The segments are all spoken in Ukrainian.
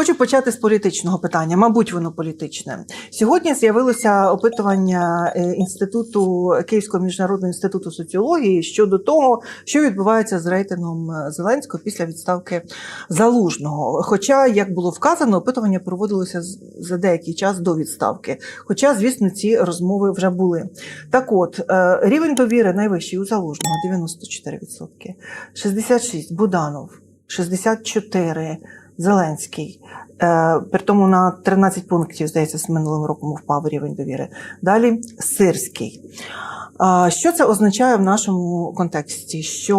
Хочу почати з політичного питання. Мабуть, воно політичне. Сьогодні з'явилося опитування е, інституту Київського міжнародного інституту соціології щодо того, що відбувається з рейтингом е, Зеленського після відставки залужного. Хоча, як було вказано, опитування проводилося за деякий час до відставки. Хоча, звісно, ці розмови вже були. Так от, е, рівень довіри найвищий у залужного 94%, 66% Буданов, 64 Зеленський. Е, При тому на 13 пунктів, здається, з минулим роком впав рівень довіри. Далі Сирський. Що це означає в нашому контексті? Що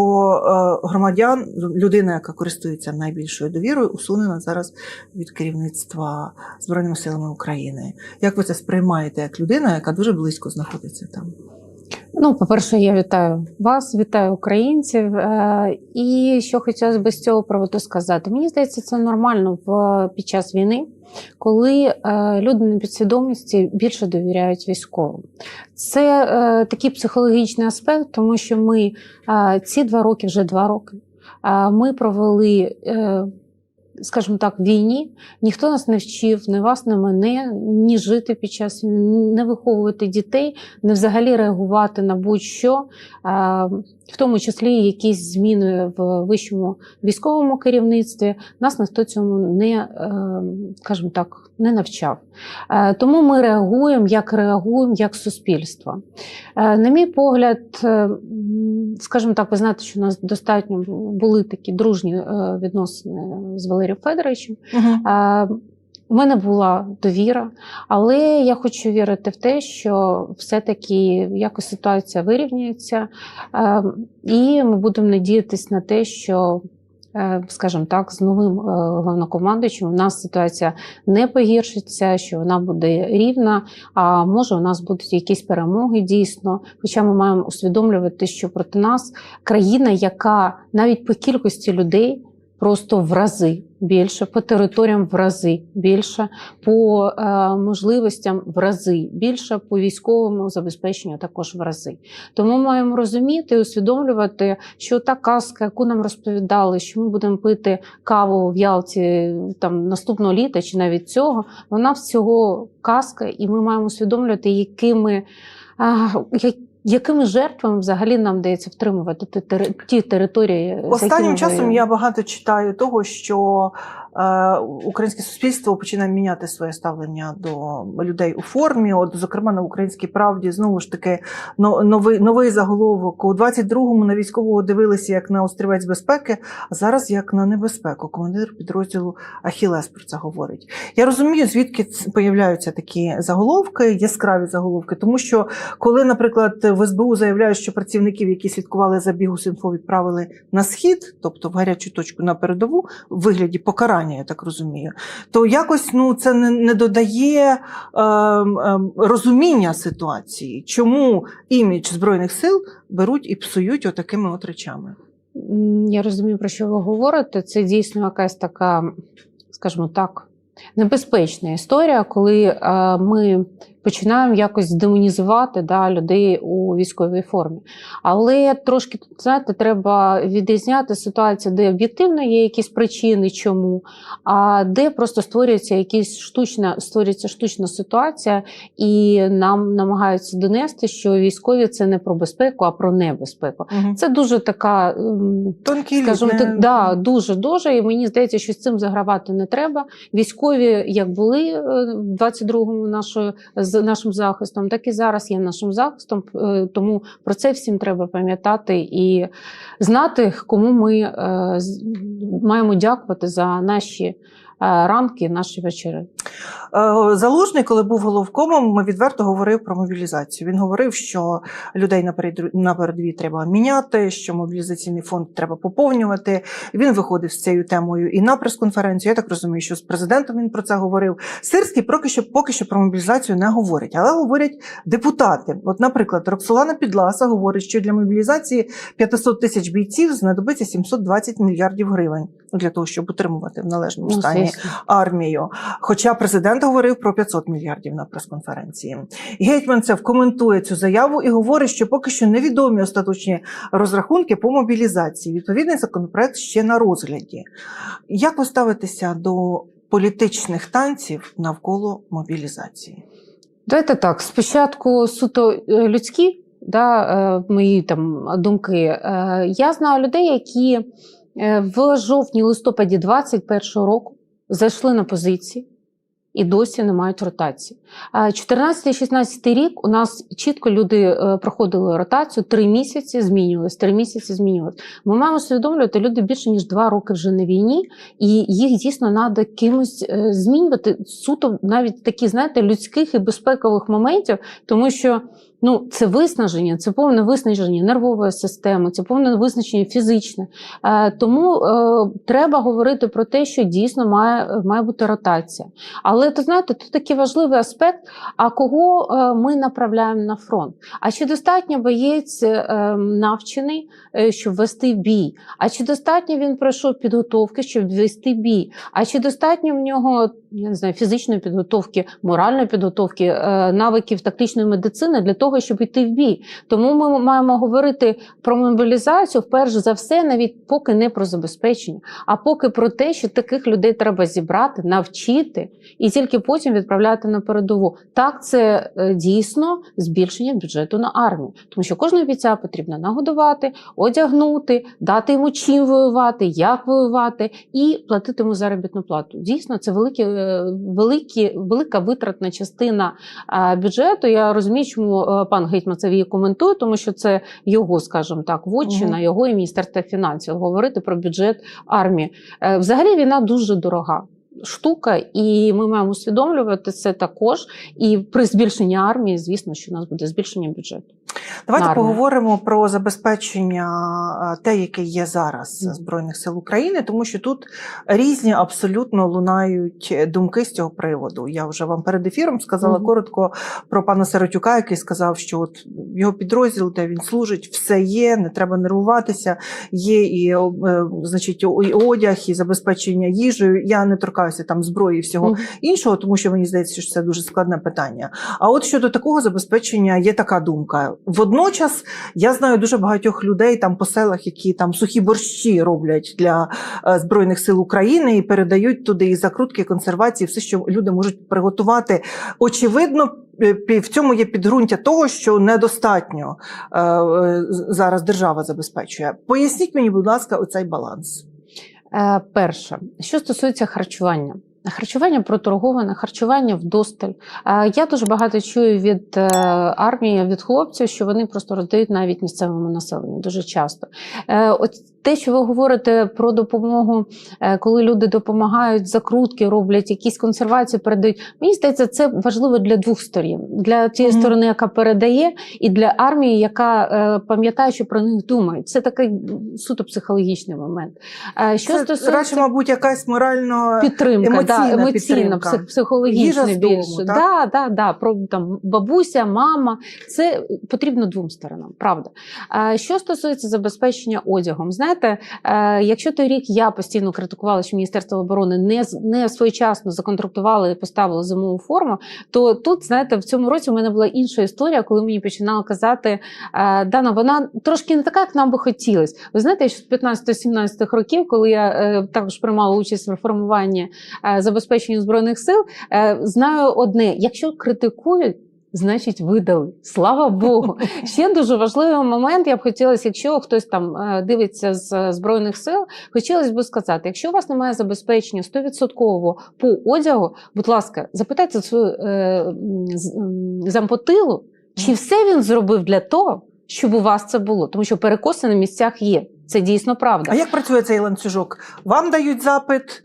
е, громадян, людина, яка користується найбільшою довірою, усунена зараз від керівництва Збройними силами України. Як ви це сприймаєте як людина, яка дуже близько знаходиться там? Ну, по-перше, я вітаю вас, вітаю українців. Е, І що хотілося б з цього приводу сказати. Мені здається, це нормально в під час війни, коли е, люди на підсвідомості більше довіряють військовим. Це е, такий психологічний аспект, тому що ми ці два роки, вже два роки, ми провели. Скажімо так, війні ніхто нас не вчив, не вас, не мене, ні жити під час війни, не виховувати дітей, не взагалі реагувати на будь-що, в тому числі якісь зміни в вищому військовому керівництві. Нас ніхто цьому не, е, скажімо так, не навчав. Е, Тому ми реагуємо, як реагуємо, як суспільство. Е, На мій погляд, скажімо так, ви знаєте, що у нас достатньо були такі дружні відносини з Валерієм Федоровичем. Е, У мене була довіра, але я хочу вірити в те, що все-таки якось ситуація вирівняється, е, і ми будемо надіятися на те, що, е, скажімо так, з новим е, головнокомандуючим у нас ситуація не погіршиться, що вона буде рівна. А може, у нас будуть якісь перемоги дійсно. Хоча ми маємо усвідомлювати, що проти нас країна, яка навіть по кількості людей просто в рази більше, по територіям в рази більше, по е, можливостям в рази більше, по військовому забезпеченню також в рази. Тому маємо розуміти і усвідомлювати, що та казка, яку нам розповідали, що ми будемо пити каву в Ялті там наступного літа чи навіть цього, вона всього казка, і ми маємо усвідомлювати, якими. я- Якими жертвами взагалі нам вдається втримувати ті, тери- території? Останнім часом я багато читаю того, що українське суспільство починає міняти своє ставлення до людей у формі. От, зокрема, на українській правді знову ж таки новий, новий заголовок. У 22-му на військового дивилися як на острівець безпеки, а зараз як на небезпеку. Командир підрозділу Ахілес про це говорить. Я розумію, звідки появляються такі заголовки, яскраві заголовки, тому що коли, наприклад, в СБУ заявляють, що працівників, які слідкували за бігу Синфо, відправили на схід, тобто в гарячу точку на передову, в вигляді покарання, я так розумію, то якось ну це не, не додає е, е, розуміння ситуації, чому імідж збройних сил беруть і псують отакими от речами. Я розумію, про що ви говорите. Це дійсно якась така, скажімо так, небезпечна історія, коли е, ми починаємо якось демонізувати да, людей у військовій формі. Але трошки знаєте, треба відрізняти ситуацію, де об'єктивно є якісь причини, чому, а де просто створюється якась штучна, створюється штучна ситуація, і нам намагаються донести, що військові це не про безпеку, а про небезпеку. Це дуже така, скажімо так, да, дуже дуже. І мені здається, що з цим загравати не треба. Військові, як були е, в 22-му нашою з нашим захистом, так і зараз є нашим захистом. Е, Тому про це всім треба пам'ятати і знати, кому ми е, маємо дякувати за наші ранки, наші вечори. Е, Залужний, коли був головкомом, ми відверто говорив про мобілізацію. Він говорив, що людей на перед- на передовій треба міняти, що мобілізаційний фонд треба поповнювати. Він виходив з цією темою і на прес-конференцію. Я так розумію, що з президентом він про це говорив. Сирський поки що поки що про мобілізацію не говорить, але говорять депутати. От, наприклад, Роксолана Підласа говорить, що для мобілізації 500 тисяч бійців знадобиться 720 мільярдів гривень для того, щоб утримувати в належному Ну, стані армію. Хоча президент говорив про 500 мільярдів на прес-конференції. Гетьманцев коментує цю заяву і говорить, що поки що невідомі остаточні розрахунки по мобілізації. Відповідний законопроект ще на розгляді. Як ви ставитеся до політичних танців навколо мобілізації? Давайте так. Спочатку суто е, людські, да, е, мої там думки. Е, Я знаю людей, які в жовтні-листопаді 21-го року зайшли на позиції. І досі не мають ротації. 14-16 рік у нас чітко люди е, проходили ротацію, три місяці змінювалися, три місяці змінювалися. Ми маємо усвідомлювати, люди більше ніж два роки вже на війні, і їх дійсно треба кимось е, змінювати суто навіть такі, знаєте, людських і безпекових моментів, тому що. Ну, це виснаження, це повне виснаження нервової системи, це повне виснаження фізичне. Е, тому е, треба говорити про те, що дійсно має, має бути ротація. Але то знаєте, тут такий важливий аспект: а кого е, ми направляємо на фронт? А чи достатньо боєць е, навчений, щоб вести бій? А чи достатньо він пройшов підготовки, щоб вести бій? А чи достатньо в нього я не знаю, фізичної підготовки, моральної підготовки, навиків тактичної медицини для того, щоб йти в бій? Тому ми маємо говорити про мобілізацію вперше за все, навіть поки не про забезпечення, а поки про те, що таких людей треба зібрати, навчити і тільки потім відправляти на передову. Так, це е, дійсно збільшення бюджету на армію, тому що кожного бійця потрібно нагодувати, одягнути, дати йому чим воювати, як воювати, і платити йому заробітну плату. Дійсно, це великі, е, великі, велика витратна частина е, бюджету. Я розумію, чому пан Гетьман це її коментує, тому що це його, скажімо так, вотчина, Мгм. його і міністерства фінансів говорити про бюджет армії. Е, Взагалі війна дуже дорога. Штука, і ми маємо усвідомлювати це також. І при збільшенні армії, звісно, що у нас буде збільшення бюджету. Давайте Армія. поговоримо про забезпечення е, те, яке є зараз Збройних сил України, тому що тут різні абсолютно лунають думки з цього приводу. Я вже вам перед ефіром сказала Мгм. коротко про пана Сиротюка, який сказав, що от його підрозділ, де він служить, все є, не треба нервуватися. Є і е, значить, і одяг, і забезпечення їжею. Я не торкаюся там зброї і всього Мгм. іншого, тому що мені здається, що це дуже складне питання. А от щодо такого забезпечення є така думка. Водночас я знаю дуже багатьох людей там по селах, які там сухі борщі роблять для е, збройних сил України і передають туди і закрутки, і консервації, все, що люди можуть приготувати. Очевидно. е, В цьому є підґрунтя того, що недостатньо е, зараз держава забезпечує. Поясніть мені, будь ласка, оцей баланс. Перше, що стосується харчування. Харчування проторговане, харчування вдосталь. Я дуже багато чую від е, армії, від хлопців, що вони просто роздають навіть місцевому населенню дуже часто. Е, От те, що ви говорите про допомогу, е, коли люди допомагають, закрутки роблять, якісь консервації передають. Мені здається, це важливо для двох сторін: для тієї Мгм. сторони, яка передає, і для армії, яка пам'ятає, що про них думають. Це такий суто психологічний момент. Що Це стосується радше, мабуть, якась морально підтримка, да, емоційна емоційна, підтримка. психологічна Їжа з дому, більше. так? Да, да, да, про там бабуся, мама. Це потрібно двом сторонам, правда. Що стосується забезпечення одягом, знаєте, е, якщо той рік я постійно критикувала, що Міністерство оборони не не своєчасно законтрактували і поставили зимову форму, то тут, знаєте, в цьому році у мене була інша історія, коли мені починали казати, е, Дана, вона трошки не така, як нам би хотілося. Ви знаєте, що з 15-17 років, коли я е, також приймала участь в реформуванні забезпечення збройних сил, е, знаю одне: якщо критикують. Значить, видали. Слава Богу. Ще дуже важливий момент. Я б хотілося, якщо хтось там е, дивиться з е, збройних сил, хотілося б сказати: якщо у вас немає забезпечення 100% по одягу, будь ласка, запитайте свою е, зампотилу, чи все він зробив для того, щоб у вас це було, тому що перекоси на місцях є. Це дійсно правда. А як працює цей ланцюжок? Вам дають запит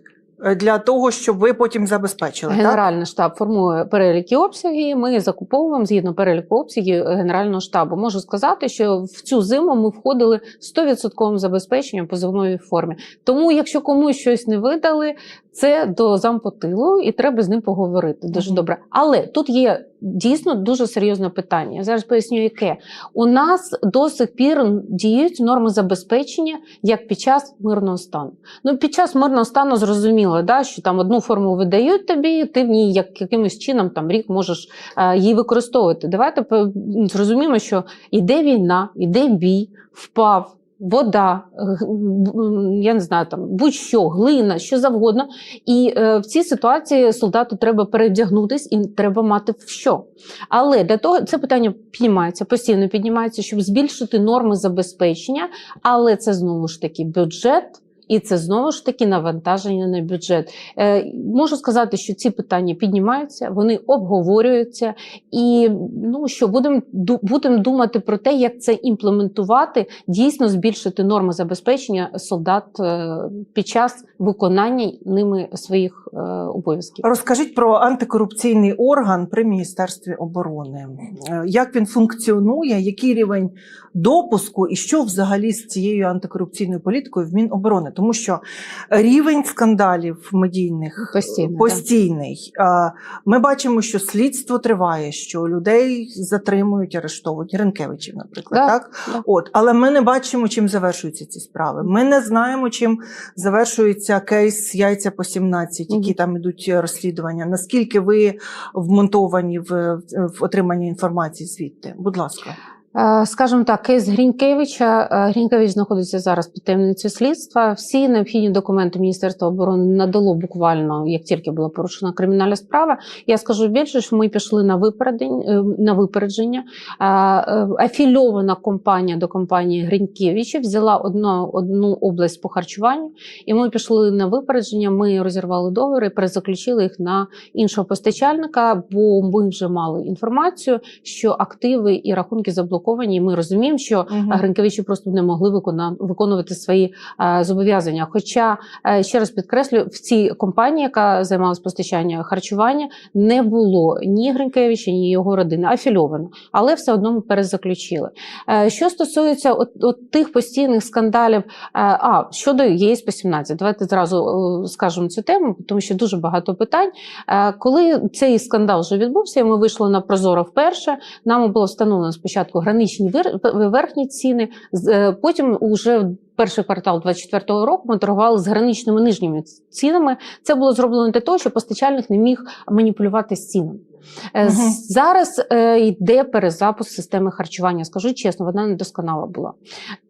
для того, щоб ви потім забезпечили. Так? Генеральний штаб формує переліки обсяги. Ми закуповуємо згідно переліку обсягів Генерального штабу. Можу сказати, що в цю зиму ми входили 100% забезпеченням по зимовій формі. Тому, якщо комусь щось не видали, це до зампотилу, і треба з ним поговорити. Дуже Мгм. добре. Але тут є дійсно дуже серйозне питання. Я зараз поясню, яке у нас до сих пір діють норми забезпечення як під час мирного стану. Ну, під час мирного стану зрозуміло, да, що там одну форму видають тобі, ти в ній як, якимось чином там рік можеш е, її використовувати. Давайте зрозуміємо, що іде війна, іде бій, впав. Вода, я не знаю, там будь-що, глина, що завгодно. І е, в цій ситуації солдату треба перевдягнутись і треба мати що. Але для того це питання піднімається, постійно піднімається, щоб збільшити норми забезпечення, але це знову ж таки бюджет. І це знову ж таки навантаження на бюджет. Е, можу сказати, що ці питання піднімаються, вони обговорюються, і ну що будемо будемо думати про те, як це імплементувати, дійсно збільшити норми забезпечення солдат е, під час виконання ними своїх е, обов'язків. Розкажіть про антикорупційний орган при Міністерстві оборони. Як він функціонує, який рівень допуску і що взагалі з цією антикорупційною політикою в Міноборони? Тому що рівень скандалів медійних Постійно, постійний. А, Ми бачимо, що слідство триває, що людей затримують, арештовують Ренкевичів, наприклад. Да, так? да. От, але ми не бачимо, чим завершуються ці справи. Ми не знаємо, чим завершується кейс яйця по 17, які Мгм. там ідуть розслідування. Наскільки ви вмонтовані в, в отриманні інформації звідти? Будь ласка. Е, Скажімо так, кейс Грінкевича. Е, Грінкевич знаходиться зараз під таємницею слідства. Всі необхідні документи Міністерства оборони надало буквально, як тільки була порушена кримінальна справа. Я скажу більше, що ми пішли на випередження. На випередження. Е, е, Афільована компанія до компанії Грінкевича взяла одну, одну область по харчуванню, і ми пішли на випередження. Ми розірвали договори, перезаключили їх на іншого постачальника, бо ми вже мали інформацію, що активи і рахунки заблоковані. І ми розуміємо, що Мгм. Гринкевичі просто не могли виконувати свої е, зобов'язання. Хоча е, ще раз підкреслю, в цій компанії, яка займалась постачанням харчування, не було ні Гринкевича, ні його родини афільовано, але все одно ми перезаключили. Е, що стосується от, от тих постійних скандалів, е, а щодо ЄС по 17 давайте зразу е, скажемо цю тему, тому що дуже багато питань. Е, коли цей скандал вже відбувся, і ми вийшли на Прозоро вперше. Нам було встановлено спочатку граничні верхні ціни, е, потім уже перший квартал 2024 року ми торгували з граничними нижніми цінами. Це було зроблено для того, щоб постачальник не міг маніпулювати з цінами. З- Зараз е, йде перезапуск системи харчування. Скажу чесно, вона недосконала була.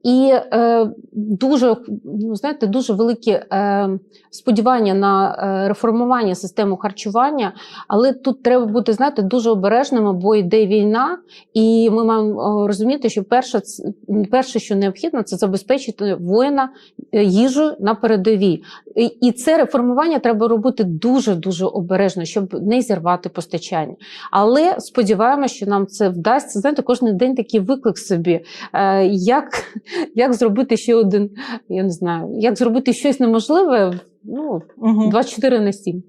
І е, дуже, ну, знаєте, дуже великі е, сподівання на е, реформування системи харчування, але тут треба бути знаєте, дуже обережними, бо йде війна, і ми маємо розуміти, що перше, перше, що необхідно, це забезпечити воїна е, їжею на передовій. І, і це реформування треба робити дуже дуже обережно, щоб не зірвати постачання. Але сподіваємося, що нам це вдасться. Знаєте, кожен день такий виклик собі. Е, як, як зробити ще один, я не знаю, як зробити щось неможливе. Ну, Мгм. 24 на 7.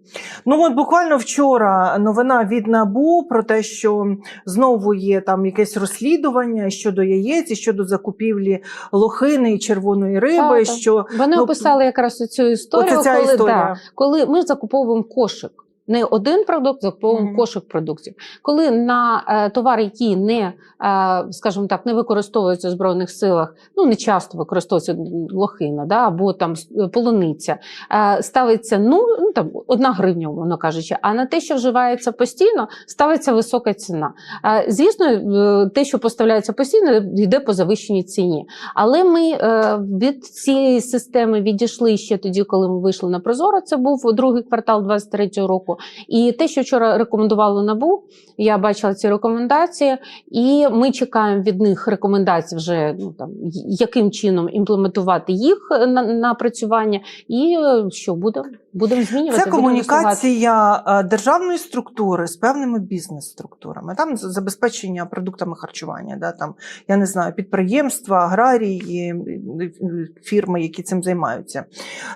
Ну от буквально вчора новина від НАБУ про те, що знову є там якесь розслідування щодо яєць, і щодо закупівлі лохини і червоної риби. Так, так. що Вони Ну, описали якраз цю історію, коли, історія. Да, коли ми закуповуємо кошик. Не один продукт, закуповуємо Мгм. кошик продуктів. Коли на е, товар, який не, е, скажімо так, не використовується в збройних силах, ну не часто використовується лохина, да, або там с- полуниця, е, ставиться ну, ну там одна гривня, воно кажучи. А на те, що вживається постійно, ставиться висока ціна. Е, звісно, е, те, що поставляється постійно, йде по завищеній ціні. Але ми е, від цієї системи відійшли ще тоді, коли ми вийшли на Прозоро. Це був другий квартал 23-го року. І те, що вчора рекомендувало набу, я бачила ці рекомендації, і ми чекаємо від них рекомендацій вже ну там яким чином імплементувати їх на напрацювання, і е, що будемо будемо змінювати. Це комунікація е, державної структури з певними бізнес-структурами. Там забезпечення продуктами харчування, да, там, я не знаю, підприємства, аграрії, е, фірми, які цим займаються.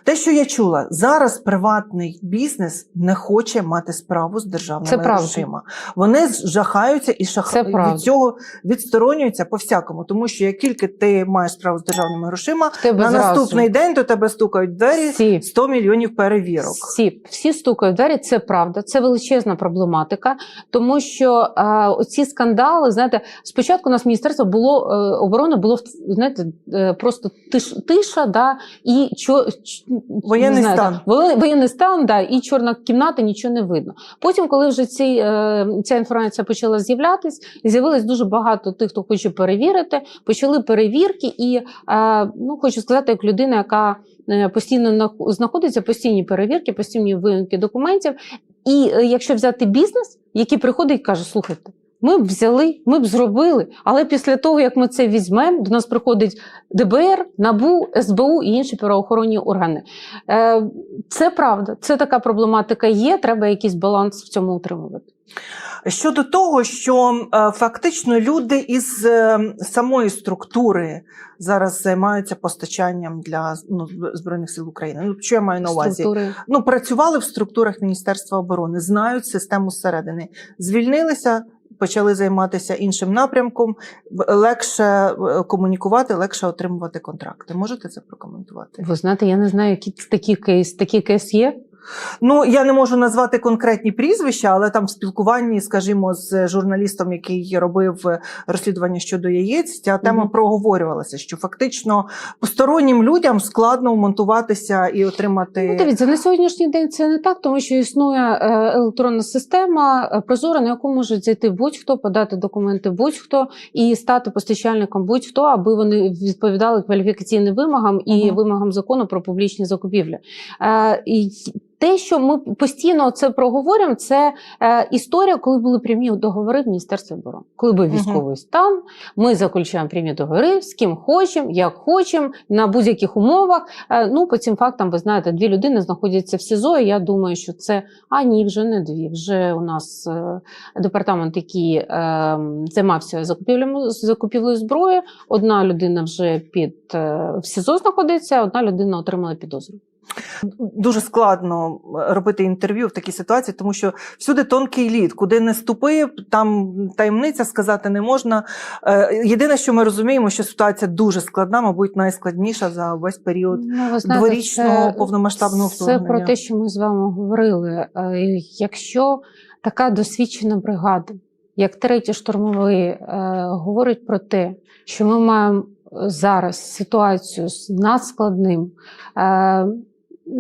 Те, що я чула, зараз приватний бізнес не хоче мати справу з державними грошима. Вони жахаються і шах... Правда. від цього відсторонюються по всякому, тому що як тільки ти маєш справу з державними грошима, на зразу наступний день до тебе стукають двері всі 100 мільйонів перевірок. Перевірок. Всі, всі стукають в двері, це правда, це величезна проблематика, тому що е, оці скандали, знаєте, спочатку у нас міністерство було е, оборони було знаєте, е, просто тиш, тиша, да, і чо, ч- Воєнний знаю, стан. да, воєнний- стан, да, і чорна кімната, нічого не видно. Потім, коли вже ці, е, ця інформація почала з'являтись, з'явилось дуже багато тих, хто хоче перевірити, почали перевірки, і е, ну, хочу сказати, як людина, яка постійно нах- знаходиться, постійні перевірки, постійні виїмки документів. І е, якщо взяти бізнес, який приходить і каже: слухайте. Ми б взяли, ми б зробили, але після того, як ми це візьмемо, до нас приходить ДБР, НАБУ, СБУ і інші правоохоронні органи. Е, Це правда, це така проблематика є. Треба якийсь баланс в цьому утримувати. Щодо того, що е, фактично люди із е, самої структури зараз займаються постачанням для ну, Збройних сил України. Ну, що я маю на увазі? Структури. Ну, працювали в структурах Міністерства оборони, знають систему зсередини, звільнилися. Почали займатися іншим напрямком, легше комунікувати, легше отримувати контракти. Можете це прокоментувати? Ви знаєте, я не знаю, які такі кейс, такі кейс є. Ну я не можу назвати конкретні прізвища, але там в спілкуванні, скажімо, з журналістом, який робив розслідування щодо яєць, ця тема Мгм. проговорювалася, що фактично постороннім людям складно вмонтуватися і отримати. Ну, дивіться, на сьогоднішній день це не так, тому що існує е, електронна система е, прозора, на яку можуть зайти будь-хто, подати документи будь-хто і стати постачальником будь-хто, аби вони відповідали кваліфікаційним вимогам і Мгм. вимогам закону про публічні закупівлі. Е, і те, що ми постійно це проговорюємо, це е, історія, коли були прямі договори в Міністерстві оборони. Коли був військовий стан, ми заключаємо прямі договори з ким хочемо, як хочемо, на будь-яких умовах. Е, Ну, по цим фактам, ви знаєте, дві людини знаходяться в СІЗО. І я думаю, що це а ні, вже не дві. Вже у нас е, департамент, який е, займався закупівлею закупівлею зброї. Одна людина вже під е, в СІЗО знаходиться, одна людина отримала підозру. Дуже складно е, робити інтерв'ю в такій ситуації, тому що всюди тонкий лід, куди не ступив, там таємниця сказати не можна. Е, Єдине, що ми розуміємо, що ситуація дуже складна, мабуть, найскладніша за весь період. Ну, знаєте, дворічного повномасштабного Це про те, що ми з вами говорили. Е, Якщо така досвідчена бригада, як третій штурмовий, говорить про те, що ми маємо зараз ситуацію з надскладним,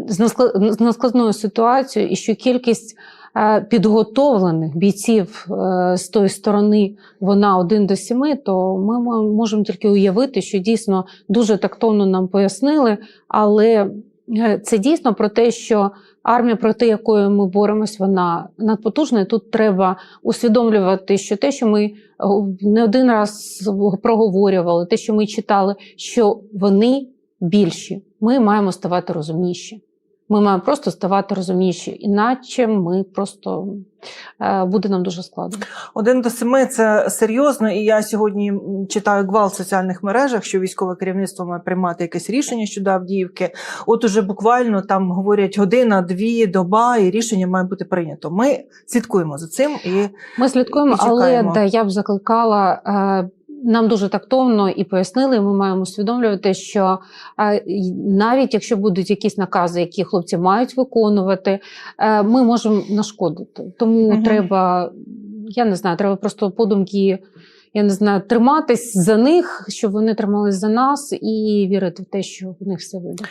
з наскла- з надскладною ситуацією, і що кількість е, підготовлених бійців е, з тої сторони вона один до сіми, то ми можемо тільки уявити, що дійсно дуже тактовно нам пояснили, але е, це дійсно про те, що армія, проти якої ми боремось, вона надпотужна. І тут треба усвідомлювати, що те, що ми не один раз проговорювали, те, що ми читали, що вони більші. Ми маємо ставати розумніші. Ми маємо просто ставати розумніші, іначе ми просто е, буде нам дуже складно. Один до семи це серйозно, і я сьогодні читаю гвалт в соціальних мережах, що військове керівництво має приймати якесь рішення щодо Авдіївки. От уже буквально там говорять година, дві, доба, і рішення має бути прийнято. Ми слідкуємо за цим і Ми слідкуємо, І але да, я б закликала. Нам дуже тактовно і пояснили, ми маємо усвідомлювати, що навіть якщо будуть якісь накази, які хлопці мають виконувати, е, ми можемо нашкодити. Тому угу. треба, я не знаю, треба просто подумки, я не знаю, триматись за них, щоб вони тримались за нас, і вірити в те, що в них все вийде.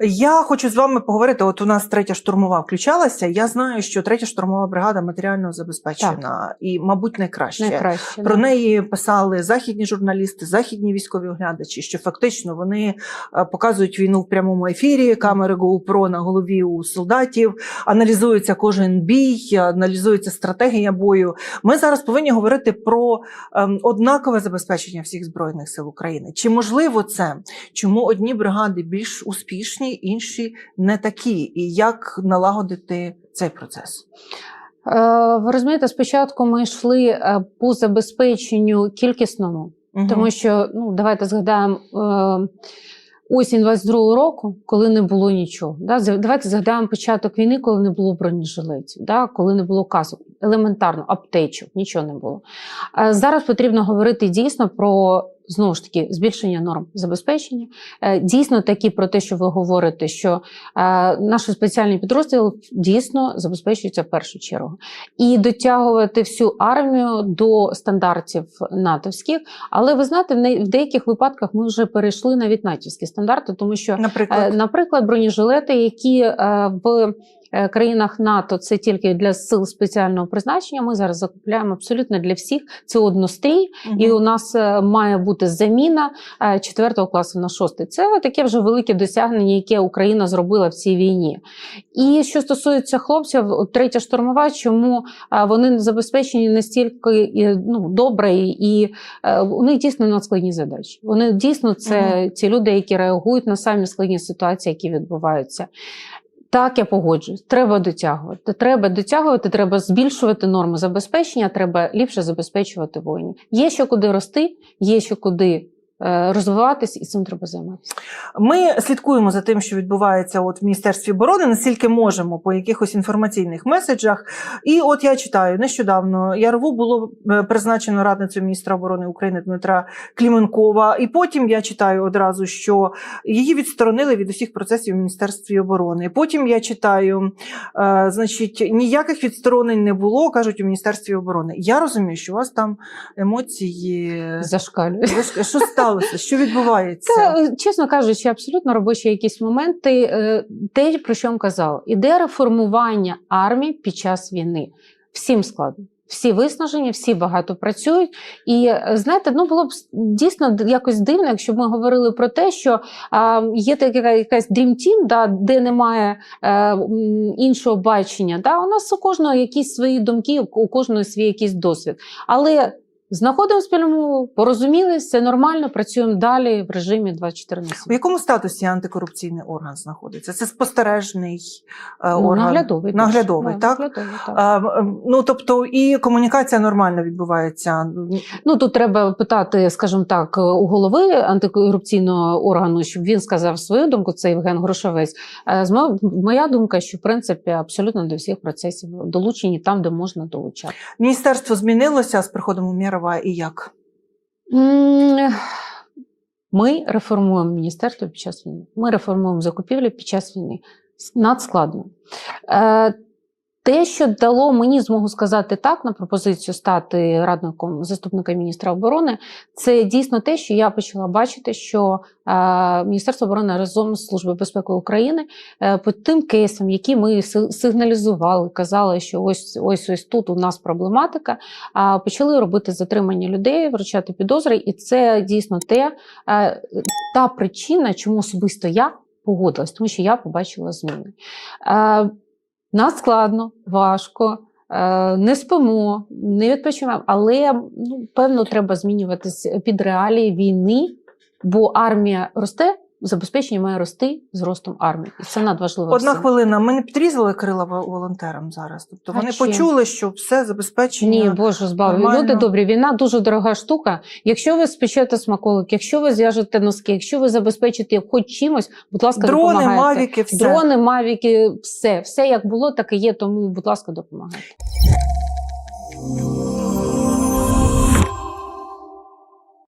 Я хочу з вами поговорити. От у нас третя штурмова включалася. Я знаю, що третя штурмова бригада матеріально забезпечена і, мабуть, найкраще. Найкраще Про да. неї писали західні журналісти, західні військові оглядачі, що фактично вони е, показують війну в прямому ефірі, камери GoPro на голові у солдатів, аналізується кожен бій, аналізується стратегія бою. Ми зараз повинні говорити про ем, однакове забезпечення всіх збройних сил України. Чи можливо це? Чому одні бригади більш успішні, інші не такі? І як налагодити цей процес? Е, Ви розумієте, спочатку ми йшли е, по забезпеченню кількісному, угу. тому що ну давайте згадаємо е, осінь 22-го року, коли не було нічого. Да? Давайте згадаємо початок війни, коли не було бронежилетів, да? коли не було касок, елементарно, аптечок, нічого не було. Е, Зараз потрібно говорити дійсно про Знову ж таки, збільшення норм забезпечення. Е, Дійсно, такі про те, що ви говорите, що е, наш спеціальний підрозділ дійсно забезпечується в першу чергу. І дотягувати всю армію до стандартів натовських. Але ви знаєте, в деяких випадках ми вже перейшли навіть натівські стандарти, тому що, Наприклад, е, наприклад, бронежилети, які в країнах НАТО це тільки для сил спеціального призначення. Ми зараз закупляємо абсолютно для всіх. Це однострій, Мгм. і у нас е, має бути заміна 4 класу на 6. Це таке вже велике досягнення, яке Україна зробила в цій війні. І що стосується хлопців, третя штурмова, чому е, вони забезпечені настільки ну, добре, і е, у них дійсно надскладні задачі. Вони дійсно це ті люди, які реагують на самі складні ситуації, які відбуваються. Так, я погоджуюсь. Треба дотягувати. Треба дотягувати, треба збільшувати норми забезпечення, треба ліпше забезпечувати воїнів. Є що куди рости, є що куди розвиватись, і цим треба займатися. Ми слідкуємо за тим, що відбувається от в Міністерстві оборони, наскільки можемо по якихось інформаційних меседжах. І от я читаю нещодавно Ярову було е, призначено радницею міністра оборони України Дмитра Кліменкова. І потім я читаю одразу, що її відсторонили від усіх процесів в Міністерстві оборони. Потім я читаю, е, значить, ніяких відсторонень не було, кажуть у Міністерстві оборони. Я розумію, що у вас там емоції. Ж- Що сталося? Що відбувається? Це, е, чесно кажучи, абсолютно робочі якісь моменти. е, Те, про що я казала, іде реформування армії під час війни. Всім складно. Всі виснажені, всі багато працюють. І е, знаєте, ну було б дійсно якось дивно, якщо б ми говорили про те, що а, є така якась Dream Team, да, де немає м, іншого бачення. Да? У нас у кожного якісь свої думки, у кожного свій якийсь досвід. Але знаходимо спільну мову, порозумілись, все нормально, працюємо далі в режимі 24 на У якому статусі антикорупційний орган знаходиться? Це спостережний е, Ну, орган. наглядовий. Наглядовий, Да, так? наглядовий, так. А, ну, тобто, і комунікація нормально відбувається. Ну тут треба питати, скажімо так, у голови антикорупційного органу, щоб він сказав свою думку. Це Євген Грошовець. Е, Моя думка, що в принципі абсолютно до всіх процесів долучені там, де можна долучати. Міністерство змінилося з приходом Умєрова і як? Ми реформуємо міністерство під час війни. Ми реформуємо закупівлі під час війни. Надскладно. Е, Те, що дало мені змогу сказати так на пропозицію стати радником заступника міністра оборони, це дійсно те, що я почала бачити, що е, Міністерство оборони разом з Службою безпеки України е, по тим кейсам, які ми сигналізували, казали, що ось ось ось тут у нас проблематика, а, почали робити затримання людей, вручати підозри, і це дійсно те, е, та причина, чому особисто я погодилась, тому що я побачила зміни. Е, Нас складно, важко. е, Не спимо, не відпочиваємо, але ну, певно треба змінюватись під реалії війни, бо армія росте, забезпечення має рости з ростом армії. І це надважливо. Одна всім. хвилина. Ми не підрізали крила волонтерам зараз. Тобто А вони чим? почули, що все забезпечення. Ні, Боже, збав. нормально. Люди добрі, війна дуже дорога штука. Якщо ви спечете смаколик, якщо ви зв'яжете носки, якщо ви забезпечите хоч чимось, будь ласка, Дрони, допомагайте. мавіки, все. Дрони, мавіки, все, все як було, так і є. Тому, будь ласка, допомагайте.